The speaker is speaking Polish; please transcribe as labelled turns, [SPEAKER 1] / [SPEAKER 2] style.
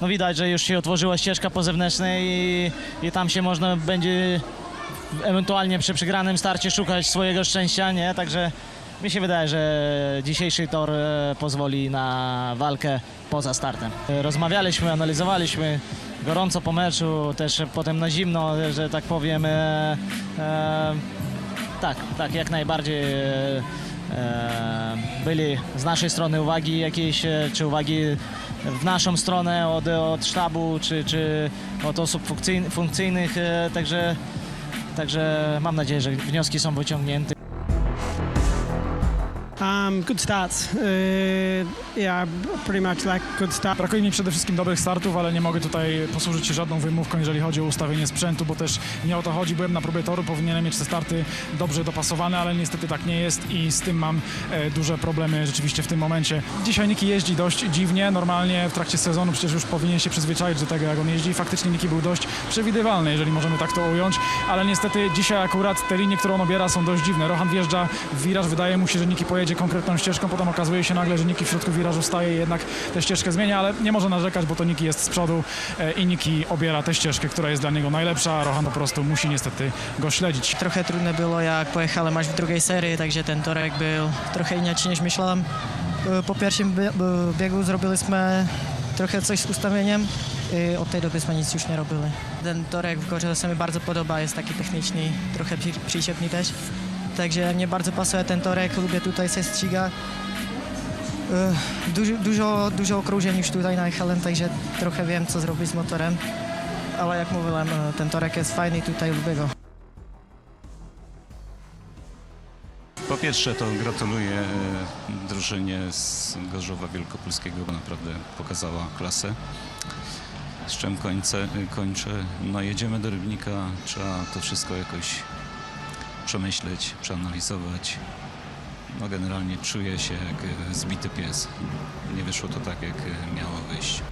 [SPEAKER 1] no widać, że już się otworzyła ścieżka po zewnętrznej i, i tam się można będzie ewentualnie przy przegranym starcie szukać swojego szczęścia, nie? Także mi się wydaje, że dzisiejszy tor e, pozwoli na walkę poza startem. Rozmawialiśmy, analizowaliśmy gorąco po meczu, też potem na zimno, że tak powiem. E, e, tak, tak, jak najbardziej e, e, byli z naszej strony uwagi jakieś, e, czy uwagi w naszą stronę od, od sztabu, czy, czy od osób funkcyjn- funkcyjnych, e, także, także mam nadzieję, że wnioski są wyciągnięte.
[SPEAKER 2] Um, good starts. Uh, yeah, pretty much like good start.
[SPEAKER 3] Brakuje mi przede wszystkim dobrych startów, ale nie mogę tutaj posłużyć się żadną wymówką, jeżeli chodzi o ustawienie sprzętu, bo też nie o to chodzi. Byłem na próbie toru, powinienem mieć te starty dobrze dopasowane, ale niestety tak nie jest i z tym mam e, duże problemy rzeczywiście w tym momencie. Dzisiaj Niki jeździ dość dziwnie, normalnie w trakcie sezonu przecież już powinien się przyzwyczaić do tego, jak on jeździ. Faktycznie Niki był dość przewidywalny, jeżeli możemy tak to ująć, ale niestety dzisiaj akurat te linie, które on obiera są dość dziwne. Rohan wjeżdża w wiraż, wydaje mu się, że Niki pojedzie konkretną ścieżką, potem okazuje się nagle, że Niki w środku wirażu staje i jednak tę ścieżkę zmienia, ale nie może narzekać, bo to Niki jest z przodu e, i Niki obiera tę ścieżkę, która jest dla niego najlepsza, Rohan po prostu musi niestety go śledzić.
[SPEAKER 4] Trochę trudne było jak pojechałem aż w drugiej serii, także ten torek był trochę inaczej niż myślałem. E, Po pierwszym b- biegu zrobiliśmy trochę coś z ustawieniem od tej doby nic już nie robili. Ten torek w górze mi bardzo podoba, jest taki techniczny, trochę przy- przysiepny też. Także mnie bardzo pasuje ten torek, lubię tutaj se ściga. Dużo, dużo, dużo okrążeń niż tutaj na także trochę wiem co zrobić z motorem. Ale jak mówiłem, e, ten torek jest fajny i tutaj lubię go.
[SPEAKER 5] Po pierwsze to gratuluję e, drużynie z Gorzowa Wielkopolskiego, bo naprawdę pokazała klasę. Z czym kończę, kończę. No jedziemy do Rybnika, trzeba to wszystko jakoś przemyśleć, przeanalizować. No generalnie czuję się jak e, zbity pies. Nie wyszło to tak, jak e, miało wyjść.